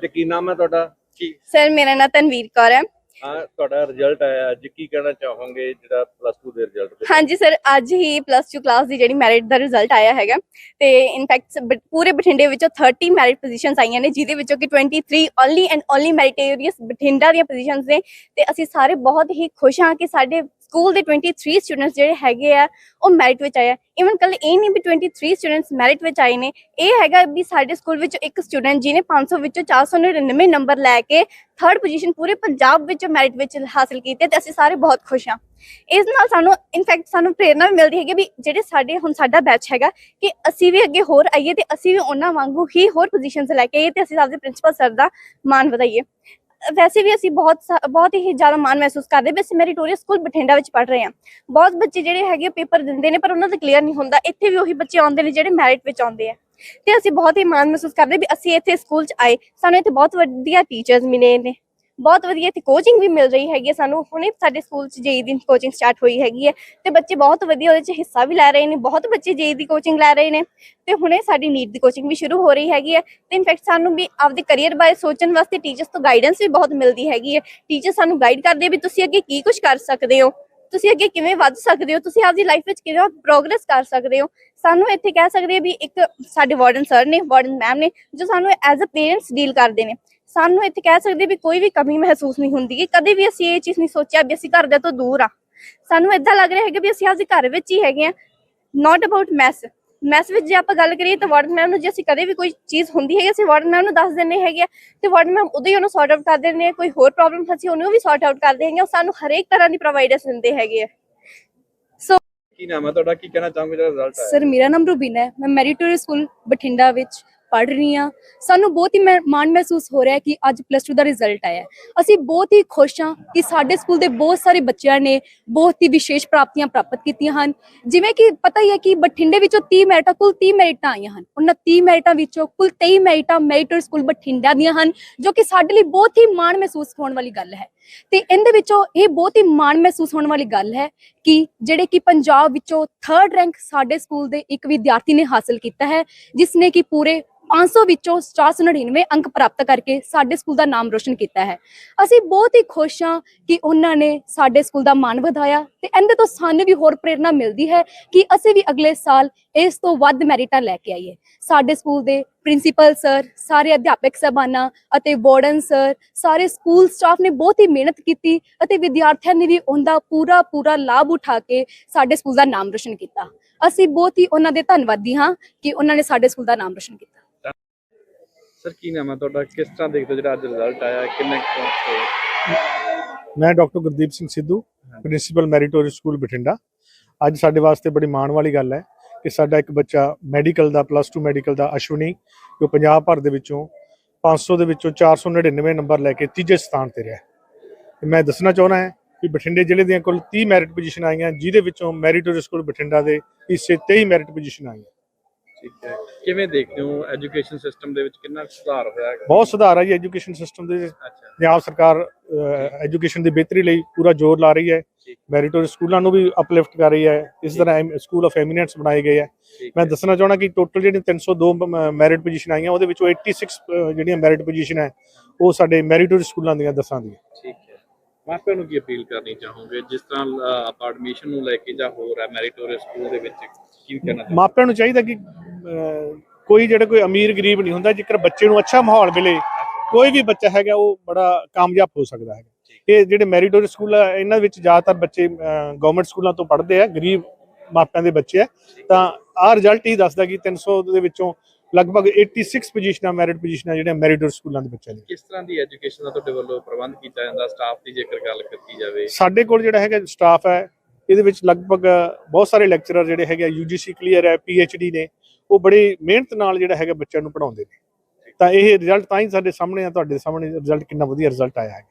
ਬੇਟੇ ਕੀ ਨਾਮ ਹੈ ਤੁਹਾਡਾ? ਕੀ ਸਰ ਮੇਰਾ ਨਾਮ ਤਨਵੀਰ ਕੌਰ ਹੈ। ਹਾਂ ਤੁਹਾਡਾ ਰਿਜ਼ਲਟ ਆਇਆ। ਅੱਜ ਕੀ ਕਹਿਣਾ ਚਾਹੋਗੇ ਜਿਹੜਾ ਪਲੱਸ 2 ਦੇ ਰਿਜ਼ਲਟ ਹਾਂਜੀ ਸਰ ਅੱਜ ਹੀ ਪਲੱਸ 2 ਕਲਾਸ ਦੀ ਜਿਹੜੀ ਮੈਰਿਟ ਦਾ ਰਿਜ਼ਲਟ ਆਇਆ ਹੈਗਾ। ਤੇ ਇਨਫੈਕਟ ਪੂਰੇ ਬਠਿੰਡੇ ਵਿੱਚੋਂ 30 ਮੈਰਿਟ ਪੋਜੀਸ਼ਨਸ ਆਈਆਂ ਨੇ ਜਿਹਦੇ ਵਿੱਚੋਂ ਕਿ 23 only and only meritorious Bathinda ਦੀਆਂ ਪੋਜੀਸ਼ਨਸ ਨੇ। ਤੇ ਅਸੀਂ ਸਾਰੇ ਬਹੁਤ ਹੀ ਖੁਸ਼ ਹਾਂ ਕਿ ਸਾਡੇ ਸਕੂਲ ਦੇ 23 ਸਟੂਡੈਂਟਸ ਜਿਹੜੇ ਹੈਗੇ ਆ, ਉਹ ਮੈਰਿਟ ਵਿੱਚ ਆਏ ਆ। ਇਵਨ ਕੱਲ ਇਹ ਨਹੀਂ ਵੀ 23 ਸਟੂਡੈਂਟਸ ਮੈਰਿਟ ਵਿੱਚ ਆਏ ਨੇ। ਇਹ ਹੈਗਾ ਵੀ ਸਾਡੇ ਸਕੂਲ ਵਿੱਚ ਇੱਕ ਸਟੂਡੈਂਟ ਜਿਹਨੇ 500 ਵਿੱਚੋਂ 499 ਨੰਬਰ ਲੈ ਕੇ ਥਰਡ ਪੋਜੀਸ਼ਨ ਪੂਰੇ ਪੰਜਾਬ ਵਿੱਚ ਮੈਰਿਟ ਵਿੱਚ ਹਾਸਲ ਕੀਤੀ ਹੈ ਤੇ ਅਸੀਂ ਸਾਰੇ ਬਹੁਤ ਖੁਸ਼ ਹਾਂ। ਇਸ ਨਾਲ ਸਾਨੂੰ ਇਨਫੈਕਟ ਸਾਨੂੰ ਪ੍ਰੇਰਣਾ ਵੀ ਮਿਲਦੀ ਹੈਗੀ ਵੀ ਜਿਹੜੇ ਸਾਡੇ, ਹੁਣ ਸਾਡਾ ਬੈਚ ਹੈਗਾ ਕਿ ਅਸੀਂ ਵੀ ਅੱਗੇ ਹੋਰ ਆਈਏ ਤੇ ਅਸੀਂ ਵੀ ਉਹਨਾਂ ਵਾਂਗੂ ਹੀ ਹੋਰ ਪੋਜੀਸ਼ਨਸ ਲੈ ਕੇ ਆਈਏ ਤੇ ਅਸੀਂ ਸਾਡੇ ਪ੍ਰਿੰਸੀਪਲ ਸਰ ਦਾ ਮਾਣ ਵਧਾਈਏ। ਵੈਸੇ ਵੀ ਅਸੀਂ ਬਹੁਤ ਸਾ- ਬਹੁਤ ਹੀ ਜ਼ਿਆਦਾ ਮਾਣ ਮਹਿਸੂਸ ਕਰਦੇ ਵੀ ਅਸੀਂ ਮੈਰੀਟੋਰੀਅਸ ਸਕੂਲ ਬਠਿੰਡਾ ਵਿੱਚ ਪੜ੍ਹ ਰਹੇ ਹਾਂ। ਬਹੁਤ ਬੱਚੇ ਜਿਹੜੇ ਹੈਗੇ ਪੇਪਰ ਦਿੰਦੇ ਨੇ ਪਰ ਉਹਨਾਂ ਦਾ ਕਲੀਅਰ ਨਹੀਂ ਹੁੰਦਾ। ਇੱਥੇ ਵੀ ਉਹੀ ਬੱਚੇ ਆਉਂਦੇ ਨੇ ਜਿਹੜੇ ਮੈਰਿਟ ਵਿੱਚ ਆਉਂਦੇ ਆ। ਤੇ ਅਸੀਂ ਬਹੁਤ ਹੀ ਮਾਣ ਮਹਿਸੂਸ ਕਰਦੇ ਵੀ ਅਸੀਂ ਇੱਥੇ ਸਕੂਲ 'ਚ ਆਏ। ਸਾਨੂੰ ਇੱਥੇ ਬਹੁਤ ਵਧੀਆ ਟੀਚਰਸ ਮਿਲੇ ਨੇ। ਬਹੁਤ ਵਧੀਆ ਇੱਥੇ ਕੋਚਿੰਗ ਵੀ ਮਿਲ ਰਹੀ ਹੈਗੀ ਹੈ ਸਾਨੂੰ। ਹੁਣੇ ਸਾਡੇ ਸਕੂਲ 'ਚ ਜੇਈ ਦੀ ਕੋਚਿੰਗ ਸਟਾਰਟ ਹੋਈ ਹੈਗੀ ਹੈ ਤੇ ਬੱਚੇ ਬਹੁਤ ਵਧੀਆ ਉਹਦੇ 'ਚ ਹਿੱਸਾ ਵੀ ਲੈ ਰਹੇ ਨੇ, ਬਹੁਤ ਬੱਚੇ ਜੇਈ ਦੀ ਕੋਚਿੰਗ ਲੈ ਰਹੇ ਨੇ ਤੇ ਹੁਣੇ ਸਾਡੀ ਨੀਟ ਦੀ ਕੋਚਿੰਗ ਵੀ ਸ਼ੁਰੂ ਹੋ ਰਹੀ ਹੈਗੀ ਹੈ ਤੇ ਇਨਫੈਕਟ ਸਾਨੂੰ ਵੀ ਆਪਦੇ ਕੈਰੀਅਰ ਬਾਰੇ ਸੋਚਣ ਵਾਸਤੇ ਟੀਚਰਸ ਤੋਂ ਗਾਈਡੈਂਸ ਵੀ ਬਹੁਤ ਮਿਲਦੀ ਹੈਗੀ ਹੈ। ਟੀਚਰ ਸਾਨੂੰ ਗਾਈਡ ਕਰਦੇ ਵੀ ਤੁਸੀਂ ਅੱਗੇ ਕੀ ਕੁਝ ਕਰ ਸਕਦੇ ਹੋ, ਤੁਸੀਂ ਅੱਗੇ ਕਿਵੇਂ ਵੱਧ ਸਕਦੇ ਹੋ, ਤੁਸੀਂ ਆਪਦੀ ਲਾਈਫ ਵਿੱਚ ਕਿਵੇਂ ਪ੍ਰੋਗਰੈਸ ਕਰ ਸਕਦੇ ਹੋ। ਸਾਨੂੰ ਇੱਥੇ ਕਹਿ ਸਕਦੇ ਆ ਵੀ ਇੱਕ ਸਾਡੇ ਵਾਰਡਨ ਸਰ ਨੇ ਵਾਰਡਨ ਮੈਮ ਨੇ ਜੋ ਸਾਨੂੰ ਐਜ਼ ਅ ਪੇਰੈਂਟਸ ਡੀਲ ਕਰਦੇ ਨੇ। ਸਾਨੂੰ ਇੱਥੇ ਕਹਿ ਸਕਦੇ ਵੀ ਕੋਈ ਵੀ ਕਮੀ ਮਹਿਸੂਸ ਨਹੀਂ ਹੁੰਦੀ ਕਿ ਕਦੇ ਵੀ ਅਸੀਂ ਇਹ ਚੀਜ਼ ਨਹੀਂ ਸੋਚਿਆ ਵੀ ਅਸੀਂ ਘਰਦਿਆਂ ਤੋਂ ਦੂਰ ਆ। ਸਾਨੂੰ ਇਦਾਂ ਲੱਗ ਰਿਹਾ ਹੈਗਾ ਵੀ ਅਸੀਂ ਆਪਦੇ ਘਰ ਵਿੱਚ ਹੀ ਹੈਗੇ ਆ। ਨਾਟ ਅਬਾਊਟ ਮੈਸ ਮੈਸ ਵਿੱਚ ਜੇ ਆਪਾਂ ਗੱਲ ਕਰੀਏ ਤਾਂ ਵਾਰਡਨ ਮੈਮ ਨੂੰ ਜੇ ਅਸੀਂ ਕਦੇ ਵੀ ਕੋਈ ਚੀਜ਼ ਹੁੰਦੀ ਹੈਗੀ ਅਸੀਂ ਵਾਰਡਨ ਮੈਮ ਨੂੰ ਦੱਸ ਦਿੰਦੇ ਹੈਗੇ ਆ। ਤੇ ਵਾਰਡਨ ਮੈਮ ਉਦੋਂ ਹੀ ਉਹਨੂੰ ਸੌਰਟ ਆਊਟ ਕਰ ਦਿੰਦੇ ਨੇ ਕੋਈ ਹੋਰ ਪ੍ਰੋਬਲਮ ਅਸੀਂ ਉਹਨੂੰ ਵੀ ਸੌਰਟ ਆਊਟ ਕਰਦੇ ਹੈਗੇ। ਉਹ ਸਾਨੂੰ ਹਰੇਕ ਤਰ੍ਹਾਂ ਦੀ ਪ੍ਰੋਵਾਈਡਰਸ ਦਿੰਦੇ ਹੈਗੇ ਆ। ਕੀ ਨਾਮ ਹੈ ਤੁਹਾਡਾ? ਕੀ ਕਹਿਣਾ ਚਾਹੋਗੇ ਜਿਹੜਾ ਰਿਜ਼ਲਟ ਆਇਆ? ਸਰ ਮੇਰਾ ਨਾਮ ਰੂਬੀਨਾ ਹੈ। ਮੈਂ ਮੈਰੀਟੋਰੀਅਸ ਸਕੂਲ ਬਠਿੰਡਾ ਵਿੱਚ। ਪੜ੍ਹ ਰਹੀ ਹਾਂ, ਸਾਨੂੰ ਬਹੁਤ ਹੀ ਮੈਂ- ਮਾਣ ਮਹਿਸੂਸ ਹੋ ਰਿਹਾ ਹੈ ਕਿ ਅੱਜ ਪਲੱਸ 2 ਦਾ ਰਿਜ਼ਲਟ ਆਇਆ ਅਸੀਂ ਬਹੁਤ ਹੀ ਖੁਸ਼ ਹਾਂ ਕਿ ਸਾਡੇ ਸਕੂਲ ਦੇ ਬਹੁਤ ਸਾਰੇ ਬੱਚਿਆਂ ਨੇ ਬਹੁਤ ਹੀ ਵਿਸ਼ੇਸ਼ ਪ੍ਰਾਪਤੀਆਂ ਪ੍ਰਾਪਤ ਕੀਤੀਆਂ ਹਨ। ਜਿਵੇਂ ਕਿ ਪਤਾ ਹੀ ਹੈ ਕਿ ਬਠਿੰਡੇ ਵਿੱਚੋਂ 30 ਮੈਰਿਟਾਂ ਕੁੱਲ 30 ਮੈਰਿਟਾਂ ਆਈਆਂ ਹਨ। ਉਹਨਾਂ 30 ਮੈਰਿਟਾਂ ਵਿੱਚੋਂ ਕੁੱਲ 23 ਮੈਰਿਟਾਂ ਮੈਰੀਟੋਰੀਅਸ ਸਕੂਲ ਬਠਿੰਡਾ ਦੀਆਂ ਹਨ, ਜੋ ਕਿ ਸਾਡੇ ਲਈ ਬਹੁਤ ਹੀ ਮਾਣ ਮਹਿਸੂਸ ਹੋਣ ਵਾਲੀ ਗੱਲ ਹੈ। ਤੇ ਇਹਦੇ ਵਿੱਚੋਂ ਇਹ ਬਹੁਤ ਹੀ ਮਾਣ ਮਹਿਸੂਸ ਹੋਣ ਵਾਲੀ ਗੱਲ ਹੈ ਕਿ ਜਿਹੜੇ ਕਿ ਪੰਜਾਬ ਵਿੱਚੋਂ 3rd ਰੈਂਕ ਸਾਡੇ ਸਕੂਲ ਦੇ ਇੱਕ ਵਿਦਿਆਰਥੀ ਨੇ ਹਾਸਲ ਕੀਤਾ ਹੈ, ਜਿਸ ਨੇ ਕਿ ਪੂਰੇ 500 ਵਿੱਚੋਂ 499 ਅੰਕ ਪ੍ਰਾਪਤ ਕਰਕੇ ਸਾਡੇ ਸਕੂਲ ਦਾ ਨਾਮ ਰੋਸ਼ਨ ਕੀਤਾ ਹੈ। ਅਸੀਂ ਬਹੁਤ ਹੀ ਖੁਸ਼ ਹਾਂ ਕਿ ਉਹਨਾਂ ਨੇ ਸਾਡੇ ਸਕੂਲ ਦਾ ਮਾਣ ਵਧਾਇਆ ਤੇ ਇਹਦੇ ਤੋਂ ਸਾਨੂੰ ਵੀ ਹੋਰ ਪ੍ਰੇਰਣਾ ਮਿਲਦੀ ਹੈ ਕਿ ਅਸੀਂ ਵੀ ਅਗਲੇ ਸਾਲ ਇਸ ਤੋਂ ਵੱਧ ਮੈਰਿਟਾਂ ਲੈ ਕੇ ਆਈਏ। ਸਾਡੇ ਸਕੂਲ ਦੇ ਪ੍ਰਿੰਸੀਪਲ ਸਰ, ਸਾਰੇ ਅਧਿਆਪਕ ਸਹਿਬਾਨਾਂ ਅਤੇ ਵਾਰਡਨ ਸਰ, ਸਾਰੇ ਸਕੂਲ ਸਟਾਫ ਨੇ ਬਹੁਤ ਹੀ ਮਿਹਨਤ ਕੀਤੀ ਅਤੇ ਵਿਦਿਆਰਥੀਆਂ ਨੇ ਵੀ ਉਹਦਾ ਪੂਰਾ ਪੂਰਾ ਲਾਭ ਉਠਾ ਕੇ ਸਾਡੇ ਸਕੂਲ ਦਾ ਨਾਮ ਰੋਸ਼ਨ ਕੀਤਾ। ਅਸੀਂ ਬਹੁਤ ਹੀ ਉਹਨਾਂ ਦੇ ਧੰਨਵਾਦੀ ਹਾਂ ਕਿ ਉਹਨਾਂ ਨੇ ਸਾਡੇ ਸਕੂਲ ਦਾ ਨਾਮ ਰੋਸ਼ਨ ਕੀਤਾ। ਸਰ ਕੀ ਨਾਮ ਹੈ ਤੁਹਾਡਾ? ਕਿਸ ਤਰ੍ਹਾਂ ਦੇਖਦੇ ਹੋ ਜਿਹੜਾ ਅੱਜ ਰਿਜ਼ਲਟ ਆਇਆ? ਕਿੰਨੇ ਮੈਂ doctor Gurdeep Singh Sidhu principal meritorious school Bathinda. ਅੱਜ ਸਾਡੇ ਵਾਸਤੇ ਬੜੀ ਮਾਣ ਵਾਲੀ ਗੱਲ ਹੈ ਕਿ ਸਾਡਾ ਇੱਕ ਬੱਚਾ ਮੈਡੀਕਲ ਦਾ ਪਲੱਸ 2 ਮੈਡੀਕਲ ਦਾ ਅਸ਼ਵਨੀ ਜੋ ਪੰਜਾਬ ਭਰ ਦੇ ਵਿੱਚੋਂ 500 ਦੇ ਵਿੱਚੋਂ 499 ਨੰਬਰ ਲੈ ਕੇ ਤੀਜੇ ਸਥਾਨ ਤੇ ਰਿਹਾ ਮੈਂ ਦੱਸਣਾ ਚਾਹੁੰਦਾ ਹਾਂ ਕਿ ਬਠਿੰਡੇ ਜ਼ਿਲ੍ਹੇ ਦੀਆਂ ਕੁੱਲ 30 ਮੈਰਿਟ ਪੋਜੀਸ਼ਨ ਆਈਆਂ ਜਿਹਦੇ ਵਿੱਚੋਂ ਮੈਰੀਟੋਰੀਅਸ ਸਕੂਲ ਬਠਿੰਡਾ ਦੇ ਹਿੱਸੇ 23 ਮੈਰਿਟ ਪੋਜੀਸ਼ਨ ਆਈਆਂ। ਠੀਕ ਹੈ। ਕਿਵੇਂ ਦੇਖਦੇ ਹੋ ਐਜੂਕੇਸ਼ਨ ਸਿਸਟਮ ਦੇ ਵਿੱਚ ਕਿੰਨਾ ਸੁਧਾਰ ਹੋਇਆ ਹੈ ਬਹੁਤ ਸੁਧਾਰ ਆ ਜੀ ਐਜੂਕੇਸ਼ਨ ਸਿਸਟਮ ਦੇ ਵਿੱਚ। ਅੱਛਾ। ਪੰਜਾਬ ਸਰਕਾਰ ਐਜੂਕੇਸ਼ਨ ਦੀ ਬਿਹਤਰੀ ਲਈ ਪੂਰਾ ਜ਼ੋਰ ਲਾ ਰਹੀ ਹੈ। ਮੈਰੀਟੋਰੀਅਸ ਸਕੂਲਾਂ ਨੂੰ ਵੀ ਅਪਲਿਫਟ ਕਰ ਰਹੀ ਹੈ। ਇਸ ਤਰ੍ਹਾਂ ਸਕੂਲ ਆਫ ਐਮੀਨੈਂਟਸ ਬਣਾਏ ਗਏ ਹੈ। ਠੀਕ ਮੈਂ ਹੈ। ਦੱਸਣਾ ਚਾਹਣਾ ਕਿ ਟੋਟਲ ਜਿਹੜੀਆਂ 302 ਮੈਰਿਟ ਪੋਜੀਸ਼ਨ ਆਈਆਂ ਉਹਦੇ ਵਿੱਚੋਂ 86 ਅਹ, ਜਿਹੜੀਆਂ ਮੈਰਿਟ ਪੋਜੀਸ਼ਨ ਹੈ ਉਹ ਸਾਡੇ ਮੈਰੀਟੋਰੀਅਸ ਸਕੂਲਾਂ ਦੀਆਂ ਦੱਸਾਂ ਦੀਆਂ। ਠੀਕ ਹੈ। ਮਾਪਿਆਂ ਨੂੰ ਕੀ ਅਪੀਲ ਕਰਨੀ ਚਾਹੋਗੇ? ਜਿਸ ਤਰ੍ਹਾਂ ਆਪਾਂ ਐਡਮਿਸ਼ਨ ਨੂੰ ਲੈ ਕੇ ਜਾਂ ਹੋਰ ਹੈ ਮੈਰੀਟੋਰੀਅਸ ਸਕੂਲ ਦੇ ਵਿੱਚ ਕੀ ਕਹਿਣਾ ਚਾਹੋਗੇ? ਮਾਪਿਆਂ ਨੂੰ ਚਾਹੀਦਾ ਕਿ ਕੋਈ ਜਿਹੜਾ ਕੋਈ ਅਮੀਰ ਗਰੀਬ ਨਹੀਂ ਹੁੰਦਾ ਜੇਕਰ ਬੱਚੇ ਨੂੰ ਅੱਛਾ ਮਾਹੌਲ ਮਿਲੇ ਕੋਈ ਵੀ ਬੱਚਾ ਹੈਗਾ ਉਹ ਬੜਾ ਕਾਮਯਾਬ ਹੋ ਸਕਦਾ ਹੈ ਇਹ ਜਿਹੜੇ ਮੈਰੀਟੋਰੀਅਸ ਸਕੂਲ ਆ ਇਹਨਾਂ ਵਿੱਚ ਜ਼ਿਆਦਾਤਰ ਬੱਚੇ ਗਵਰਨਮੈਂਟ ਸਕੂਲਾਂ ਤੋਂ ਪੜ੍ਹਦੇ ਆ ਗਰੀਬ ਮਾਪਿਆਂ ਦੇ ਬੱਚੇ ਆ। ਤਾਂ ਆਹ ਰਿਜ਼ਲਟ ਹੀ ਦੱਸਦਾ ਕਿ 300 ਦੇ ਵਿੱਚੋਂ ਲਗਭਗ 86 ਪੋਜੀਸ਼ਨਾਂ ਮੈਰਿਟ ਪੋਜੀਸ਼ਨਾਂ ਜਿਹੜੀਆਂ ਮੈਰੀਟੋਰੀਅਸ ਸਕੂਲਾਂ ਦੇ ਬੱਚਿਆਂ ਦੀ ਕਿਸ ਤਰ੍ਹਾਂ ਦੀ ਐਜੂਕੇਸ਼ਨ ਦਾ ਤੁਹਾਡੇ ਵੱਲੋਂ ਪ੍ਰਬੰਧ ਕੀਤਾ ਜਾਂਦਾ ਸਟਾਫ ਦੀ ਜੇਕਰ ਗੱਲ ਕੀਤੀ ਜਾਵੇ? ਸਾਡੇ ਕੋਲ ਜਿਹੜਾ ਹੈਗਾ ਸਟਾਫ ਹੈ ਇਹਦੇ ਵਿੱਚ ਲਗਭਗ ਬਹੁਤ ਸਾਰੇ ਲੈਕਚਰਰ ਜਿਹੜੇ ਹੈਗੇ ਯੂਜੀਸੀ ਕਲੀਅਰ ਹੈ ਡੀ ਨੇ। ਉਹ ਬੜੀ ਮਿਹਨਤ ਨਾਲ ਜਿਹੜਾ ਹੈਗਾ ਬੱਚਿਆਂ ਨੂੰ ਪੜ੍ਹਾਉਂਦੇ ਨੇ। ਤਾਂ ਇਹ ਰਿਜ਼ਲਟ ਤਾਂ ਹੀ ਸਾਡੇ ਸਾਹਮਣੇ ਆ, ਤੁਹਾਡੇ ਸਾਹਮਣੇ ਰਿਜ਼ਲਟ ਕਿੰਨਾ ਵਧੀਆ ਰਿਜ਼ਲਟ ਆਇਆ ਹੈ